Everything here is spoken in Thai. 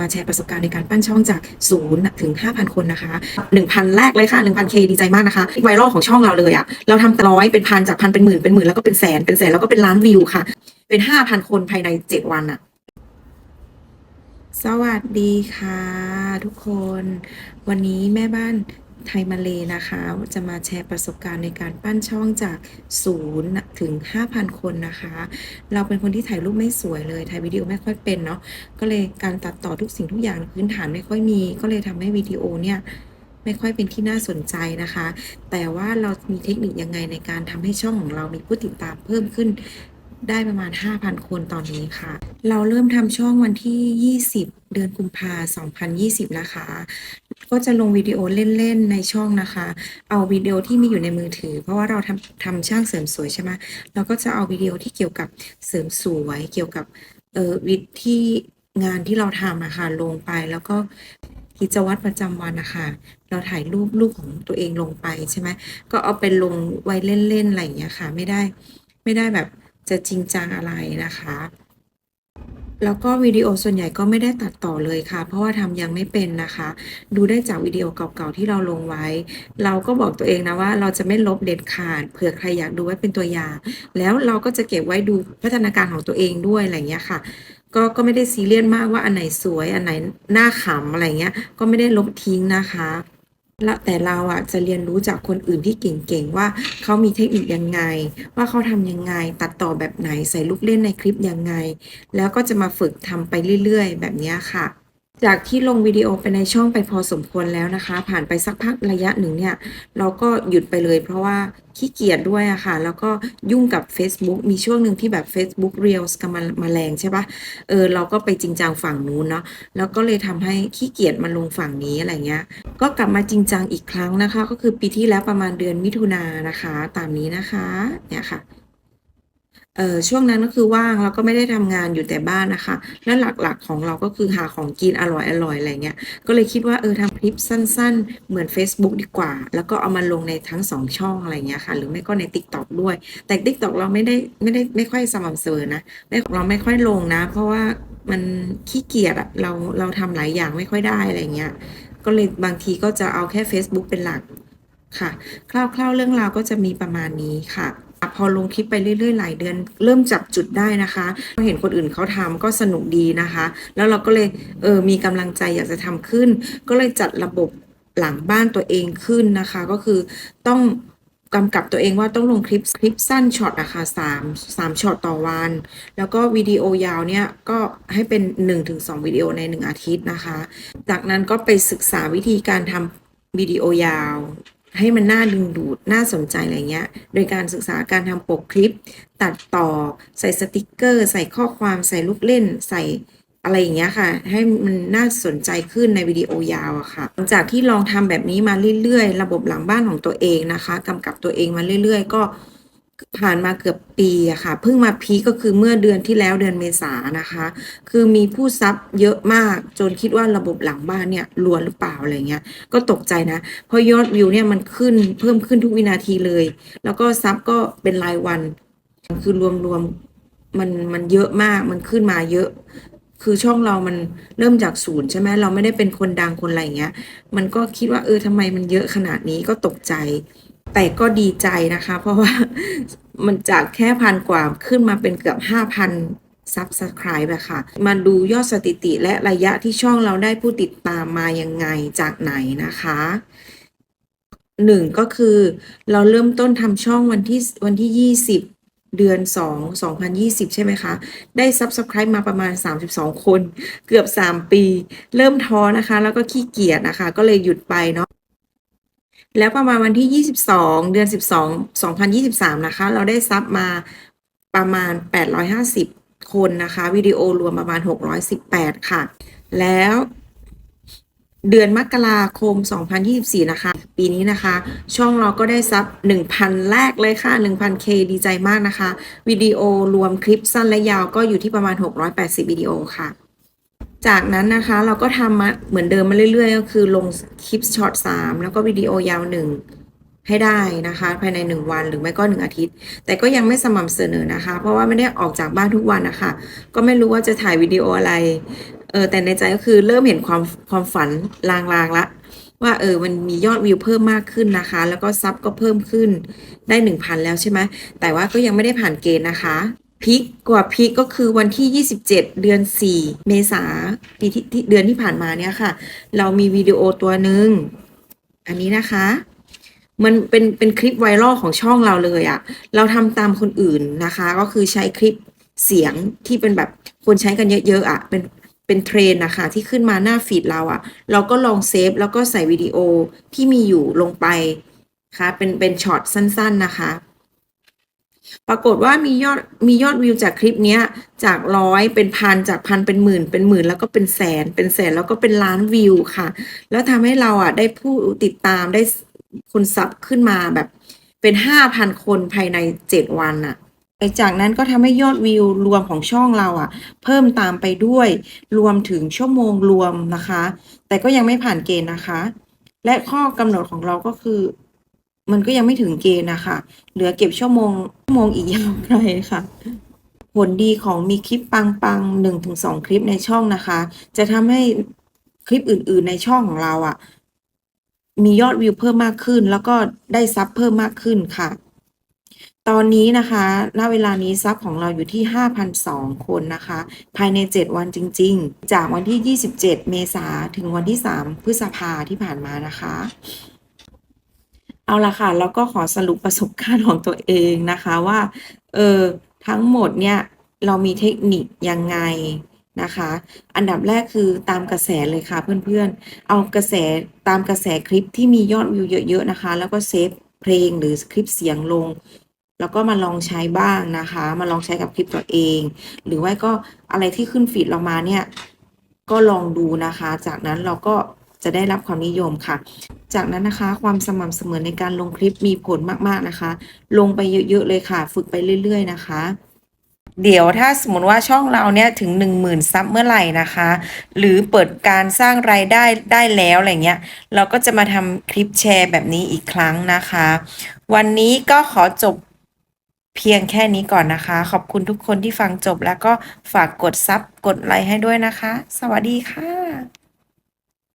มาแชร์ประสบการณ์ในการปั้นช่องจากศูนย์ถึง 5,000 คนนะคะ 1,000 แรกเลยค่ะ 1,000K ดีใจมากนะคะไวรัลของช่องเราเลยอะ่ะ เราทำร้อยเป็นพันจากพันเป็นหมื่นเป็นหมื่นแล้วก็เป็นแสนเป็นแสนแล้วก็เป็นล้านวิวค่ะ เป็น 5,000 คนภายใน 7 วันอะ่ะ สวัสดีค่ะ ทุกคน วันนี้แม่บ้าน ไทยมาเลนะคะ จะมาแชร์ประสบการณ์ในการปั้นช่องจากศูนย์ถึง 5,000 คนนะคะ เราเป็นคนที่ถ่ายรูปไม่สวยเลยถ่ายวิดีโอไม่ค่อยเป็นเนาะก็เลยการตัดต่อทุกสิ่งทุกอย่างพื้นฐานไม่ค่อยมี ก็เลยทำให้วิดีโอเนี่ยไม่ค่อยเป็นที่น่าสนใจนะคะ แต่ว่าเรามีเทคนิคยังไงในการทำให้ช่องของเรามีผู้ติดตามเพิ่มขึ้นได้ประมาณ 5,000 คนตอนนี้ค่ะ เราเริ่มทำช่องวันที่ 20 เดือนกุมภา2020 นะคะ ก็จะลงวิดีโอเล่นๆในช่องนะคะ เอาวิดีโอที่มีอยู่ในมือถือ เพราะว่าเราทำทำช่างเสริมสวยใช่ไหมเราก็จะเอาวิดีโอที่เกี่ยวกับเสริมสวยเกี่ยวกับเอ่อวิที่งานที่เราทำนะคะลงไปแล้วก็กิจวัตรประจำวันนะคะเราถ่ายรูปรูปของตัวเองลงไปใช่ไหมก็เอาไปลงไว้เล่นๆอะไรอย่างเงี้ยค่ะ ไม่ได้ไม่ได้แบบจะจริงจังอะไรนะคะ แล้วก็วิดีโอส่วนใหญ่ก็ไม่ได้ตัดต่อเลยค่ะ เพราะว่าทำยังไม่เป็นนะคะ ดูได้จากวิดีโอเก่าๆที่เราลงไว้ เราก็บอกตัวเองนะว่าเราจะไม่ลบเด็ดขาดเผื่อใครอยากดูไว้เป็นตัวอย่าง แล้วเราก็จะเก็บไว้ดูพัฒนาการของตัวเองด้วยอะไรอย่างเงี้ยค่ะก็ก็ไม่ได้ซีเรียสมากว่าอันไหนสวยอันไหนหน่าขำอะไรเงี้ย ก็ไม่ได้ลบทิ้งนะคะ ละแต่เราอะจะเรียนรู้จากคนอื่นที่เก่งๆว่าเขามีเทคนิคยังไง ว่าเขาทำยังไง ตัดต่อแบบไหนใส่ลูกเล่นในคลิปยังไง แล้วก็จะมาฝึกทำไปเรื่อยๆ แบบนี้ค่ะ จากที่ลงวิดีโอไปในช่องไปพอสมควรแล้วนะคะ ผ่านไปสักพักระยะหนึ่งเนี่ย เราก็หยุดไปเลย เพราะว่าขี้เกียจด้วยอะค่ะ แล้วก็ยุ่งกับ Facebook มีช่วงหนึ่งที่แบบ Facebook Reels กำลังมาแรงใช่ปะเออเราก็ไปจริงจังฝั่งนู้นเนาะแล้วก็เลยทำให้ขี้เกียจมาลงฝั่งนี้อะไรเงี้ย ก็กลับมาจริงจังอีกครั้งนะคะ ก็คือปีที่แล้วประมาณเดือนมิถุนายนนะคะ ตามนี้นะคะเนี่ยค่ะ เออช่วงนั้นก็คือว่างแล้วก็ไม่ได้ทำงานอยู่แต่บ้านนะคะ แล้วหลักๆของเราก็คือหาของกินอร่อยๆอะไรเงี้ยก็เลยคิดว่าเออทำคลิปสั้น ๆ เหมือน Facebook ดีกว่า แล้วก็เอามาลงในทั้งสองช่องอะไรเงี้ยค่ะ หรือไม่ก็ใน TikTok ด้วย แต่ TikTok เราไม่ได้ไม่ได้ไม่ค่อยสม่ำเสมอนะไม่เราไม่ค่อยลงนะ เพราะว่ามันขี้เกียจอะเราเราทำหลายอย่างไม่ค่อยได้อะไรเงี้ยก็เลยบางทีก็จะเอาแค่ Facebook เป็นหลักค่ะ คร่าวๆเรื่องราวก็จะมีประมาณนี้ค่ะ พอลงคลิปไปเรื่อยๆหลายเดือน เริ่มจับจุดได้นะคะเห็นคนอื่นเขาทำก็สนุกดีนะคะ แล้วเราก็เลยเออมีกำลังใจอยากจะทำขึ้น ก็เลยจัดระบบหลังบ้านตัวเองขึ้นนะคะ ก็คือต้องกำกับตัวเองว่าต้องลงคลิปคลิปสั้นช็อตนะคะสามสามช็อตต่อวัน แล้วก็วิดีโอยาวเนี่ยก็ให้เป็น 1-2 วิดีโอใน 1 อาทิตย์นะคะ จากนั้นก็ไปศึกษาวิธีการทำวิดีโอยาว ให้มันน่าดึงดูดน่าสนใจอะไรเงี้ย โดยการศึกษาการทำปกคลิป ตัดต่อใส่สติกเกอร์ ใส่ข้อความใส่ลูกเล่น ใส่อะไรอย่างเงี้ยค่ะ ให้มันน่าสนใจขึ้นในวิดีโอยาวอะค่ะหลังจากที่ลองทำแบบนี้มาเรื่อยๆ ระบบหลังบ้านของตัวเองนะคะกำกับตัวเองมาเรื่อย ๆ ก็ ผ่านมาเกือบปีอะค่ะ เพิ่งมาพีก็คือเมื่อเดือนที่แล้วเดือนเมษานะคะ คือมีผู้ซับเยอะมากจนคิดว่าระบบหลังบ้านเนี่ยรวนหรือเปล่าอะไรเงี้ย ก็ตกใจนะ เพราะยอดวิวเนี่ยมันขึ้นเพิ่มขึ้นทุกวินาทีเลย แล้วก็ซับก็เป็นรายวัน คือรวมๆมันมันเยอะมากมันขึ้นมาเยอะคือช่องเรามันเริ่มจากศูนย์ใช่ไหมเราไม่ได้เป็นคนดังคนอะไรอย่างเงี้ย มันก็คิดว่าเออทำไมมันเยอะขนาดนี้ก็ตกใจ แต่ก็ดีใจนะคะ เพราะว่ามันจากแค่พันกว่าขึ้นมาเป็นเกือบห้าพันซับสไครป์อะค่ะ มาดูยอดสถิติและระยะที่ช่องเราได้ผู้ติดตามมายังไงจากไหนนะคะหนึ่งก็คือเราเริ่มต้นทำช่องวันที่วันที่ยี่สิบเดือนสองสองพันยี่สิบใช่ไหมคะ ได้ซับสไคร b ์มาประมาณสามสิบสองคน เกือบสามปี เริ่มท้อนะคะ แล้วก็ขี้เกียจนะคะ ก็เลยหยุดไปเนาะ แล้วประมาณวันที่ 22 เดือน 12 2023 นะคะ เราได้ซับมาประมาณ 850 คนนะคะ วิดีโอรวมประมาณ 618 ค่ะ แล้วเดือนมกราคม 2024 นะคะ ปีนี้นะคะ ช่องเราก็ได้ซับ 1,000 แรกเลยค่ะ 1,000K ดีใจมากนะคะ วิดีโอรวมคลิปสั้นและยาวก็อยู่ที่ประมาณ 680 วิดีโอค่ะ จากนั้นนะคะเราก็ทำมาเหมือนเดิมมาเรื่อยๆ ก็คือลงคลิปช็อต3แล้วก็วิดีโอยาวหนึ่งให้ได้นะคะ ภายใน 1 วันหรือไม่ก็ 1 อาทิตย์ แต่ก็ยังไม่สม่ำเสมอนะคะ เพราะว่าไม่ได้ออกจากบ้านทุกวันนะคะก็ไม่รู้ว่าจะถ่ายวิดีโออะไรเออแต่ในใจก็คือเริ่มเห็นความความฝันลางๆละว่าเออมันมียอดวิวเพิ่มมากขึ้นนะคะ แล้วก็ซับก็เพิ่มขึ้นได้หนึ่งพันแล้วใช่ไหมแต่ว่าก็ยังไม่ได้ผ่านเกณฑ์นะคะ พีคกว่าพีคก็คือวันที่ 27 เดือน 4 เมษาปีที่เดือนที่ผ่านมาเนี่ยค่ะ เรามีวิดีโอตัวหนึ่งอันนี้นะคะ มันเป็นเป็นคลิปไวรัลของช่องเราเลยอะเราทำตามคนอื่นนะคะ ก็คือใช้คลิปเสียงที่เป็นแบบคนใช้กันเยอะๆอะเป็นเป็นเทรนนะคะที่ขึ้นมาหน้าฟีดเราอะเราก็ลองเซฟแล้วก็ใส่วิดีโอที่มีอยู่ลงไปค่ะเป็นเป็นช็อตสั้น ๆนะคะ ปรากฏว่ามียอดมียอดวิวจากคลิปเนี้ยจากร้อยเป็นพันจากพันเป็นหมื่น เป็นหมื่นแล้วก็เป็นแสน เป็นแสนแล้วก็เป็นล้านวิวค่ะ แล้วทำให้เราอะได้ผู้ติดตามได้คนซับขึ้นมาแบบเป็นห้าพันคนภายในเจ็ดวันอะจากนั้นก็ทำให้ยอดวิวรวมของช่องเราอะ เพิ่มตามไปด้วยรวมถึงชั่วโมงรวมนะคะ แต่ก็ยังไม่ผ่านเกณฑ์นะคะ และข้อกำหนดของเราก็คือ มันก็ยังไม่ถึงเกณฑ์นะคะ เหลือเก็บชั่วโมงชั่วโมงอีกยาวไกลค่ะ ผลดีของมีคลิปปังๆหนึ่งถึงสองคลิปในช่องนะคะ จะทำให้คลิปอื่น ๆ ในช่องของเราอะ่ะ มียอดวิวเพิ่มมากขึ้น แล้วก็ได้ซับเพิ่มมากขึ้นค่ะ ตอนนี้นะคะ ณ เวลานี้ซับของเราอยู่ที่ 5,002 คนนะคะ ภายใน 7 วันจริง ๆ จากวันที่ 27 เมษาถึงวันที่ 3 พฤษภาที่ผ่านมานะคะ เอาละค่ะ แล้วก็ขอสรุปประสบการณ์ของตัวเองนะคะว่า เออ ทั้งหมดเนี่ย เรามีเทคนิคยังไงนะคะ อันดับแรกคือตามกระแสเลยค่ะเพื่อนๆ เอากระแสตามกระแสคลิปที่มียอดวิวเยอะๆนะคะ แล้วก็เซฟเพลงหรือคลิปเสียงลง แล้วก็มาลองใช้บ้างนะคะ มาลองใช้กับคลิปตัวเอง หรือว่าก็อะไรที่ขึ้นฟีดเรามาเนี่ย ก็ลองดูนะคะ จากนั้นเราก็ จะได้รับความนิยมค่ะ จากนั้นนะคะ ความสม่ำเสมอในการลงคลิปมีผลมากๆนะคะ ลงไปเยอะๆเลยค่ะ ฝึกไปเรื่อย ๆ นะคะเดี๋ยวถ้าสมมติว่าช่องเราเนี่ยถึง 10,000 ซับเมื่อไหร่นะคะ หรือเปิดการสร้างรายได้ได้แล้วอะไรเงี้ย เราก็จะมาทำคลิปแชร์แบบนี้อีกครั้งนะคะ วันนี้ก็ขอจบเพียงแค่นี้ก่อนนะคะ ขอบคุณทุกคนที่ฟังจบแล้วก็ฝากกดซับกดไลค์ให้ด้วยนะคะ สวัสดีค่ะ